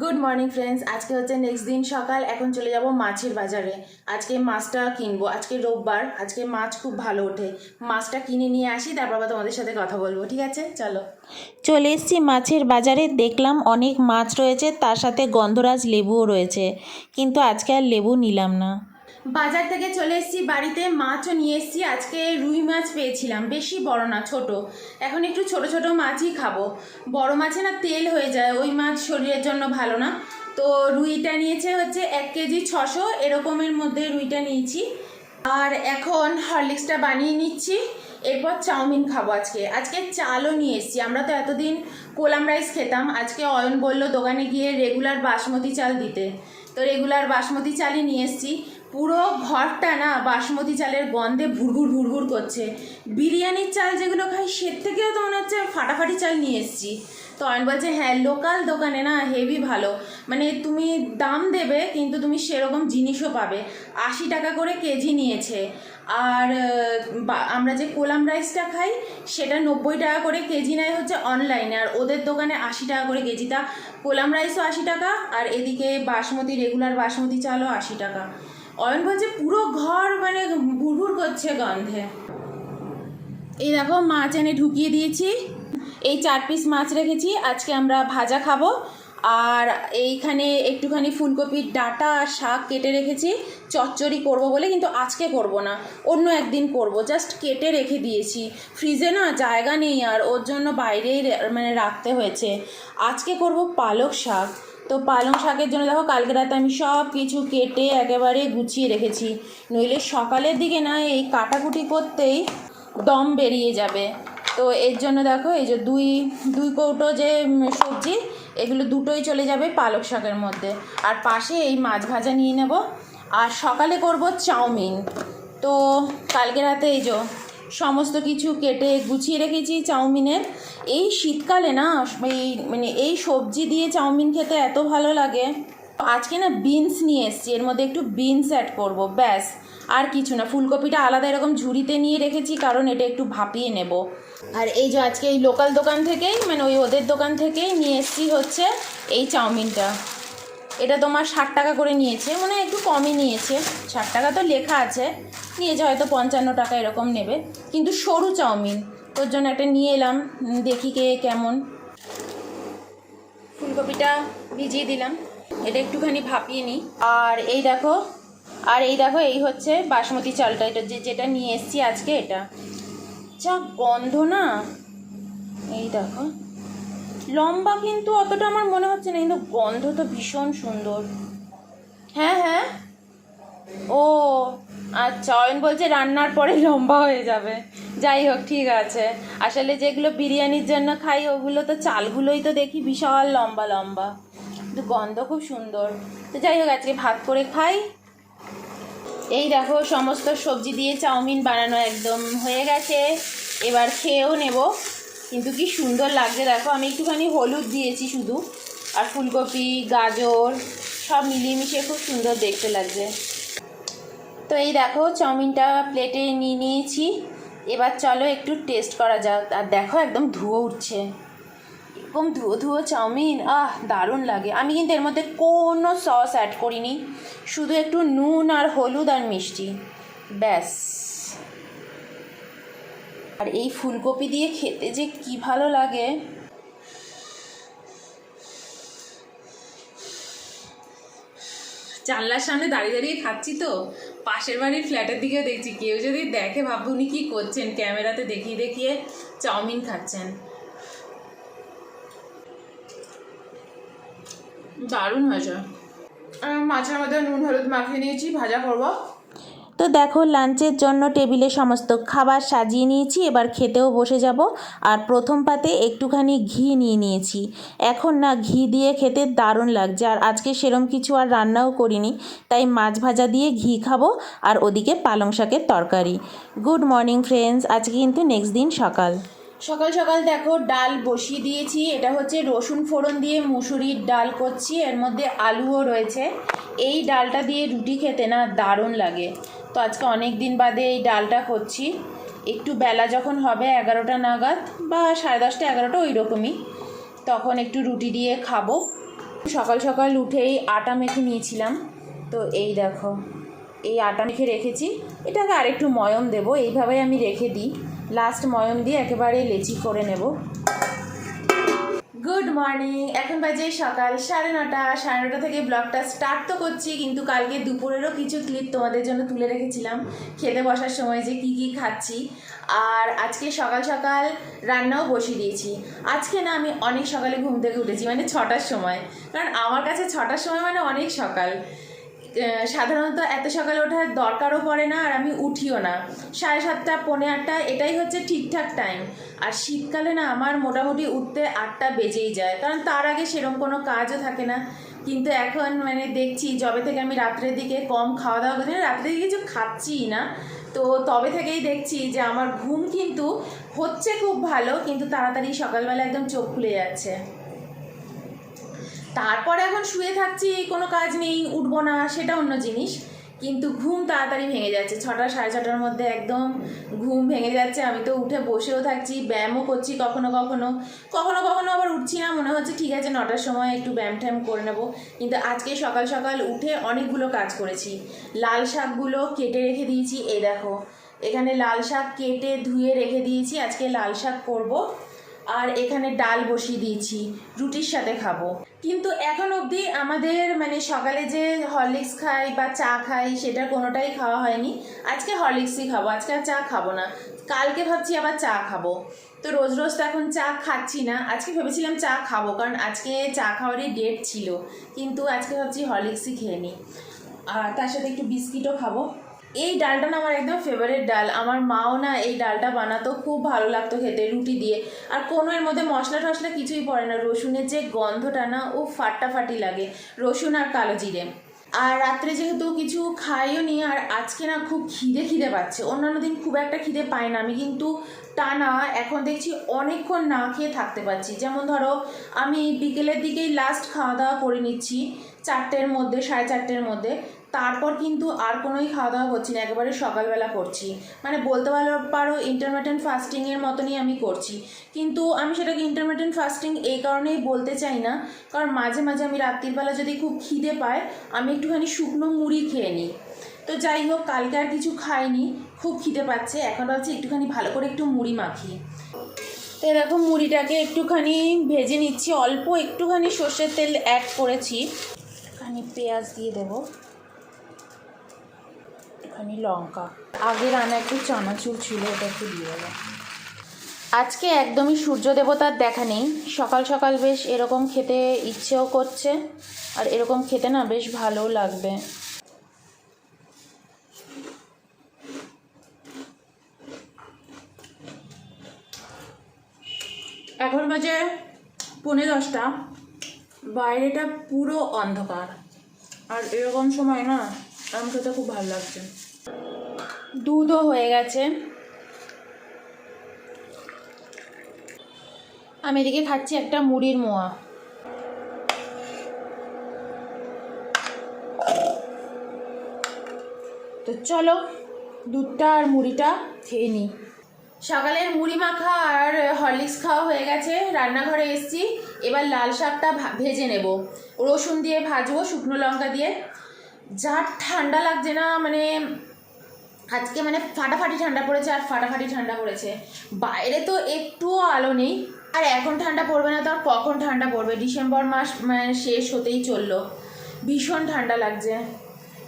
Good morning friends আজকে হচ্ছে next দিন সকাল। এখন চলে যাব মাছের বাজারে। আজকে মাছটা কিনবো। আজকে রোববার। আজকে মাছ খুব ভালো ওঠে। মাছটা কিনে নিয়ে আসি, তারপর আবার তোমাদের সাথে কথা বলব। ঠিক আছে? চলো। চলে এসছি মাছের বাজারে। দেখলাম অনেক মাছ রয়েছে। তার সাথে গন্ধরাজ লেবুও রয়েছে। কিন্তু আজকে আর লেবু নিলাম না। বাজার থেকে চলে এসেছি, বাড়িতে মাছও নিয়ে এসেছি। আজকে রুই মাছ পেয়েছিলাম, বেশি বড় না, ছোট। এখন একটু ছোট ছোট মাছই খাব। বড় মাছে না তেল হয়ে যায়, ওই মাছ শরীরের জন্য ভালো না। তো রুইটা নিয়েছে হচ্ছে এক কেজি ছশো, এরকমের মধ্যে রুইটা নিয়েছি। আর এখন হরলিক্সটা বানিয়ে নিচ্ছি, এরপর চাউমিন খাব আজকে। আজকে চালও নিয়ে এসেছি, আমরা তো এতদিন কোলাম রাইস খেতাম। আজকে অয়ন বলল দোকানে গিয়ে রেগুলার বাসমতি চাল দিতে। তো রেগুলার বাসমতি চালই নিয়ে এসেছি। পুরো ঘরটা না বাসমতি চালের গন্ধে ভুরভুর ভুরভুর করছে। বিরিয়ানির চাল যেগুলো খাই, সে থেকেও তো মনে হচ্ছে ফাটাফাটি চাল নিয়ে এসেছি। তো অয়ন বলছে হ্যাঁ লোকাল দোকানে না হেভি ভালো। মানে তুমি দাম দেবে, কিন্তু তুমি সেরকম জিনিসও পাবে। আশি টাকা করে কেজি নিয়েছে। আর আমরা যে কোলাম রাইসটা খাই, সেটা নব্বই টাকা করে কেজি নেয় হচ্ছে অনলাইনে। আর ওদের দোকানে আশি টাকা করে কেজি। তা কোলাম রাইসও আশি টাকা, আর এদিকে বাসমতি, রেগুলার বাসমতি চালও আশি টাকা। অয়ন বলছে, পুরো ঘর মানে ভুরভুর করছে গন্ধে। এই দেখো, মাছ এনে ঢুকিয়ে দিয়েছি। এই চার পিস মাছ রেখেছি। আজকে আমরা ভাজা খাব। আর এইখানে একটুখানি ফুলকপির ডাটা আর শাক কেটে রেখেছি। চচ্চড়ি করব বলে, কিন্তু আজকে করব না। অন্য একদিন করব। জাস্ট কেটে রেখে দিয়েছি। ফ্রিজে না জায়গা নেই আর, ওর জন্য বাইরেই মানে রাখতে হয়েছে। আজকে করব পালক শাক। তো পালং শাকের জন্য দেখো কালকে রাতে আমি সব কিছু কেটে একেবারে গুছিয়ে রেখেছি। নইলে সকালের দিকে না এই কাটাকুটি করতেই দম বেরিয়ে যাবে। তো এর জন্য দেখো এই যে দুই দুই কৌটো যে সবজি, এগুলো দুটোই চলে যাবে পালক শাকের মধ্যে। আর পাশে এই মাছ ভাজা নিয়ে নেব। আর সকালে করব চাউমিন। তো কালকে রাতে এই যে সমস্ত কিছু কেটে গুছিয়ে রেখেছি চাউমিনের। এই শীতকালে না, এই মানে এই সবজি দিয়ে চাউমিন খেতে এত ভালো লাগে। আজকে না বিনস নিয়ে এসেছি, এর মধ্যে একটু বিনস অ্যাড করব, ব্যাস। আর কিছু না, ফুলকপিটা আলাদা এরকম ঝুড়িতে নিয়ে রেখেছি, কারণ এটা একটু ভাপিয়ে নেব। আর এই যে আজকে এই লোকাল দোকান থেকেই মানে ওই ওদের দোকান থেকেই নিয়ে এসেছি হচ্ছে এই চাউমিনটা। এটা তোমার ষাট টাকা করে নিয়েছে মানে একটু কমই নিয়েছে। ষাট টাকা তো লেখা আছে নিয়েছে হয়তো পঞ্চান্ন টাকা এরকম নেবে। কিন্তু সরু চাউমিন, তোর জন্য একটা নিয়ে এলাম দেখি কে কেমন। ফুলকপিটা ভিজিয়ে দিলাম, এটা একটুখানি ভাপিয়ে নিই। আর এই দেখো, আর এই দেখো, এই হচ্ছে বাসমতি চালটা, এটা যে যেটা নিয়ে এসেছি আজকে এটা। যা গন্ধ না! এই দেখো, লম্বা কিন্তু অতটা আমার মনে হচ্ছে না, কিন্তু গন্ধ তো ভীষণ সুন্দর। হ্যাঁ হ্যাঁ? ও! আচ্ছা অয়ন বলছে রান্নার পরে লম্বা হয়ে যাবে। যাই হোক, ঠিক আছে। আসলে যেগুলো বিরিয়ানির জন্য খাই, ওগুলো তো চালগুলোই তো দেখি বিশাল লম্বা লম্বা। কিন্তু গন্ধ খুব সুন্দর। তো যাই হোক, আজকে ভাত করে খাই। এই দেখো, সমস্ত সবজি দিয়ে চাউমিন বানানো একদম হয়ে গেছে। এবার খেয়েও নেব। কিন্তু কি সুন্দর লাগছে, দেখো, আমি একটুখানি হলুদ দিয়েছি শুধু। আর ফুলকপি, গাজর, সব মিলিয়ে মিশিয়ে খুব সুন্দর দেখতে লাগছে। তো এই দেখো, চাউমিনটা প্লেটে নিয়ে নিয়েছি। এবার চলো একটু টেস্ট করা যাক। আর দেখো, একদম ধুয়ো উঠছে। এরকম ধুয়ো ধুয়ো চাউমিন, আহ, দারুণ লাগে। আমি কিন্তু এর মধ্যে কোনো সস অ্যাড করিনি। শুধু একটু নুন আর হলুদ আর মিষ্টি। ব্যাস। আর এই ফুলকপি দিয়ে খেতে যে কি ভালো লাগে। জানলার সামনে দাঁড়িয়ে দাঁড়িয়ে খাচ্ছি তো। পাশের বাড়ির ফ্ল্যাটের দিকে দেখছি। কেউ যদি দেখে ভাববো উনি কী করছেন, ক্যামেরাতে দেখিয়ে দেখিয়ে চাউমিন খাচ্ছেন। দারুণ হয়েছে। মাঝে মধ্যে নুন, হলুদ মাখিয়ে নিয়েছি, ভাজা করব। তো দেখো, লাঞ্চের জন্য টেবিলে সমস্ত খাবার সাজিয়ে নিয়েছি। এবার খেতেও বসে যাব। আর প্রথম পাতে একটুখানি ঘি নিয়ে নিয়েছি। এখন না, ঘি দিয়ে খেতে দারুণ লাগছে। আর আজকে সেরম কিছু আর রান্নাও করিনি। তাই মাছ ভাজা দিয়ে ঘি খাব। আর ওদিকে পালং শাকের তরকারি। Good morning friends. আজকে কিন্তু নেক্সট দিন সকাল। সকাল সকাল দেখো, ডাল বসিয়ে দিয়েছি। এটা হচ্ছে রসুন ফোড়ন দিয়ে মুসুরির ডাল করছি। এর মধ্যে আলুও রয়েছে। এই ডালটা দিয়ে রুটি খেতে না দারুণ লাগে। তো আজকে অনেক দিন বাদে এই ডালটা করছি। একটু বেলা যখন হবে এগারোটা নাগাদ বা সাড়ে দশটা এগারোটা ওই রকমই তখন একটু রুটি দিয়ে খাব। সকাল সকাল উঠেই আটা মেখে নিয়েছিলাম। তো এই দেখো, এই আটা মেখে রেখেছি। এটাকে আরেকটু ময়ম দেবো, এইভাবেই আমি রেখে দিই। লাস্ট ময়ম দিয়ে একেবারে লেচি করে নেব। গুড মর্নিং এখন বাজে সকাল সাড়ে নটা সাড়ে নটা থেকে ব্লগটা স্টার্ট তো করছি, কিন্তু কালকে দুপুরেরও কিছু ক্লিপ তোমাদের জন্য তুলে রেখেছিলাম। খেতে বসার সময় যে কি কি খাচ্ছি। আর আজকে সকাল সকাল রান্নাও বসিয়ে দিয়েছি। আজকে না আমি অনেক সকালে ঘুম থেকে উঠেছি মানে ছটার সময়। কারণ আমার কাছে ছটার সময় মানে অনেক সকাল। সাধারণত এত সকালে ওঠার দরকারও পড়ে না আর আমি উঠিও না। সাড়ে সাতটা, পৌনে আটটা, এটাই হচ্ছে ঠিকঠাক টাইম আর শীতকালে না আমার মোটামুটি উঠতে আটটা বেজেই যায়। কারণ তার আগে সেরকম কোনো কাজও থাকে না। কিন্তু এখন মানে দেখছি যবে থেকে আমি রাত্রের দিকে কম খাওয়া দাওয়া করছি রাত্রের দিকে কিছু খাচ্ছিই না। তো তবে থেকেই দেখছি যে আমার ঘুম কিন্তু হচ্ছে খুব ভালো, কিন্তু তাড়াতাড়ি সকালবেলা একদম চোখ খুলে যাচ্ছে। তারপর এখন শুয়ে থাকছি, কোনো কাজ নেই, উঠবো না, সেটা অন্য জিনিস। কিন্তু ঘুম তাড়াতাড়ি ভেঙে যাচ্ছে, ছটা সাড়ে ছটার মধ্যে একদম ঘুম ভেঙে যাচ্ছে। আমি তো উঠে বসেও থাকছি, ব্যায়ামও করছি কখনো কখনো। কখনো কখনো আবার উঠছি না, মনে হচ্ছে ঠিক আছে, নটার সময় একটু ব্যায়াম ট্যায়াম করে নেব। কিন্তু আজকে সকাল সকাল উঠে অনেকগুলো কাজ করেছি। লাল শাকগুলো কেটে রেখে দিয়েছি, এই দেখো। এখানে লাল শাক কেটে ধুয়ে রেখে দিয়েছি, আজকে লাল শাক করব। আর এখানে ডাল বসিয়ে দিয়েছি, রুটির সাথে খাব। কিন্তু এখন অবধি আমাদের মানে সকালে যে হরলিক্স খাই বা চা খাই, সেটা কোনোটাই খাওয়া হয়নি। আজকে হরলিক্সই খাব, আজকে আর চা খাব না। কালকে ভাবছি আবার চা খাব। তো রোজ রোজ তো এখন চা খাচ্ছি না। আজকে ভেবেছিলাম চা খাব, কারণ আজকে চা খাওয়ারই ডেট ছিল। কিন্তু আজকে ভাবছি হরলিক্সই খেয়ে নিই আর তার সাথে একটু বিস্কিটও খাব। এই ডালটা না আমার একদম ফেভারিট ডাল। আমার মাও না এই ডালটা বানাতো, খুব ভালো লাগতো খেতে রুটি দিয়ে। আর কোনো এর মধ্যে মশলা টশলা কিছুই পড়ে না। রসুনের যে গন্ধটা না, ও ফাটাফাটি লাগে। রসুন আর কালো জিরে। আর রাত্রে যেহেতু কিছু খাইও নি, আর আজকে না খুব খিদে খিদে পাচ্ছে। অন্যান্য দিন খুব একটা খিদে পাই না। আমি কিন্তু টানা এখন দেখছি অনেকক্ষণ না খেয়ে থাকতে পারছি। যেমন ধরো, আমি বিকেলের দিকেই লাস্ট খাওয়া দাওয়া করে নিচ্ছি, চারটের মধ্যে, সাড়ে চারটের মধ্যে। তারপর কিন্তু আর কোনোই খাওয়া দাওয়া করছি না, একেবারে সকালবেলা করছি। মানে বলতে পারো ইন্টারমিটেন্ট ফাস্টিংয়ের মতনই আমি করছি। কিন্তু আমি সেটাকে ইন্টারমিটেন্ট ফাস্টিং এই কারণেই বলতে চাই না, কারণ মাঝে মাঝে আমি রাত্রিবেলা যদি খুব খিদে পায়, আমি একটুখানি শুকনো মুড়ি খেয়ে নিই। তো যাই হোক, কালকে আর কিছু খাইনি, খুব খিদে পাচ্ছে, এখন ভাবছি একটুখানি ভালো করে একটু মুড়ি মাখি। তো এরকম মুড়িটাকে একটুখানি ভেজে নিচ্ছি, অল্প একটুখানি সর্ষের তেল অ্যাড করেছি। একটুখানি পেঁয়াজ দিয়ে দেবো। একটুখানি লঙ্কা। আগের আনা একটু চানাচুর ছিল, ওটা একটু দিয়ে দেবো আজকে একদমই সূর্য দেবতার দেখা নেই। সকাল সকাল বেশ এরকম খেতে ইচ্ছেও করছে, আর এরকম খেতে না বেশ ভালোও লাগবে। এখন বাজে পৌনে দশটা। বাইরেটা পুরো অন্ধকার। আর এরকম সময় না আম খেতে খুব ভালো লাগছে। দুধও হয়ে গেছে। আমি এদিকে খাচ্ছি একটা মুড়ির মোয়া। তো চলো, দুধটা আর মুড়িটা খেয়ে নিই। সকালের মুড়ি মাখা আর হরলিক্স খাওয়া হয়ে গেছে, রান্নাঘরে এসছি। এবার লাল শাকটা ভেজে নেব। রসুন দিয়ে ভাজবো শুকনো লঙ্কা দিয়ে। যা ঠান্ডা লাগছে না মানে আজকে মানে ফাটাফাটি ঠান্ডা পড়েছে আর ফাটাফাটি ঠান্ডা পড়েছে। বাইরে তো একটুও আলো নেই। আর এখন ঠান্ডা পড়বে না তো আর কখন ঠান্ডা পড়বে? ডিসেম্বর মাস মানে শেষ হতেই চলল। ভীষণ ঠান্ডা লাগছে।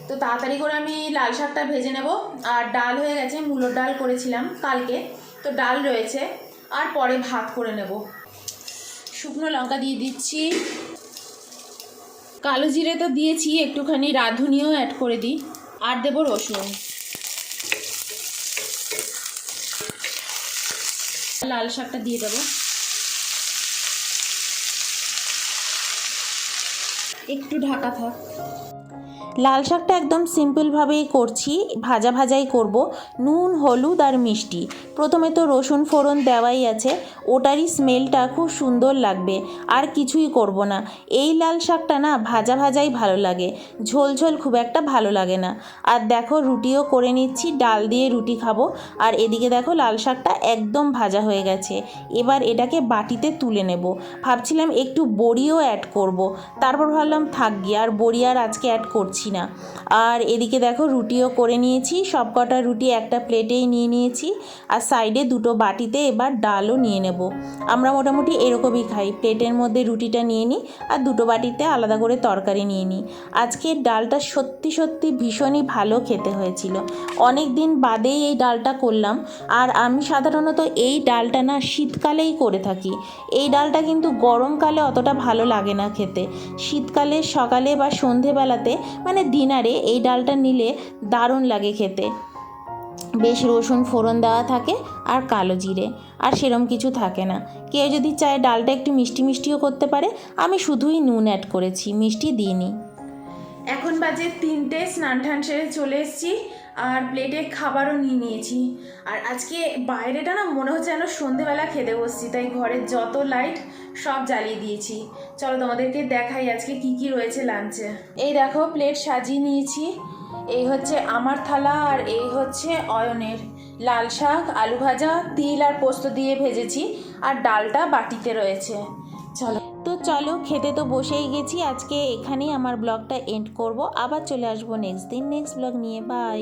তো তাড়াতাড়ি করে আমি লাল শাকটা ভেজে নেব। আর ডাল হয়ে গেছে, মূলোর ডাল করেছিলাম কালকে। তো ডাল রয়েছে, আর পরে ভাত করে নেব। শুকনো লঙ্কা দিয়ে দিচ্ছি। কালো জিরে তো দিয়েছি, একটুখানি রাঁধুনিও অ্যাড করে দিই। আর দেবো রসুন। লাল শাকটা দিয়ে দেবো। একটু ঢাকা থাক। লাল শাকটা একদম সিম্পলভাবেই করছি, ভাজা ভাজাই করব। নুন, হলুদ আর মিষ্টি। প্রথমে তো রসুন ফোড়ন দেওয়াই আছে। ওটারই স্মেলটা খুব সুন্দর লাগবে, আর কিছুই করব না। এই লাল শাকটা না ভাজা ভাজাই ভালো লাগে। ঝোল ঝোল খুব একটা ভালো লাগে না। আর দেখো রুটিও করে নিচ্ছি, ডাল দিয়ে রুটি খাব। আর এদিকে দেখো লাল শাকটা একদম ভাজা হয়ে গেছে। এবার এটাকে বাটিতে তুলে নেব। ভাবছিলাম একটু বড়িও অ্যাড করব। তারপর ভাবলাম থাক গিয়ে, আর বড়ি আর আজকে অ্যাড করছি না। আর এদিকে দেখো রুটিও করে নিয়েছি সব কটা রুটি একটা প্লেটেই নিয়ে নিয়েছি, আর সাইডে দুটো বাটিতে এবার ডালও নিয়ে নেব। আমরা মোটামুটি এরকমই খাই, প্লেটের মধ্যে রুটিটা নিয়ে নিই, আর দুটো বাটিতে আলাদা করে তরকারি নিয়ে নিই। আজকের ডালটা সত্যি সত্যি ভীষণই ভালো খেতে হয়েছিল। অনেক দিন বাদেই এই ডালটা করলাম, আর আমি সাধারণত এই ডালটা না শীতকালেই করে থাকি। এই ডালটা কিন্তু গরমকালে অতটা ভালো লাগে না খেতে। শীতকালে, সকালে বা সন্ধেবেলাতে মানে ডিনারে এই ডালটা নিলে দারুণ লাগে খেতে। বেশ রসুন ফোড়ন দেওয়া থাকে আর কালো জিরে, আর সেরম কিছু থাকে না। কেউ যদি চায় ডালটা একটু মিষ্টি মিষ্টিও করতে পারে, আমি শুধুই নুন অ্যাড করেছি, মিষ্টি দিইনি। এখন বাজে তিনটে স্নান টান সেরে চলে এসেছি। আর প্লেটে খাবারও নিয়ে নিয়েছি। আর আজকে বাইরেটা না মনে হচ্ছে যেন সন্ধেবেলা খেতে বসছি, তাই ঘরের যত লাইট সব জ্বালিয়ে দিয়েছি। চলো তোমাদেরকে দেখাই আজকে কি কি রয়েছে লাঞ্চে এই দেখো প্লেট সাজিয়ে নিয়েছি। এই হচ্ছে আমার থালা আর এই হচ্ছে অয়নের। লাল শাক, আলু ভাজা, তিল আর পোস্ত দিয়ে ভেজেছি আর ডালটা বাটিতে রয়েছে। চলো। তো চলো খেতে তো বসেই গেছি। আজকে এখানেই আমার ব্লগটা এন্ড করব। আবার চলে আসব নেক্সট দিন। নেক্সট ব্লগ নিয়ে বাই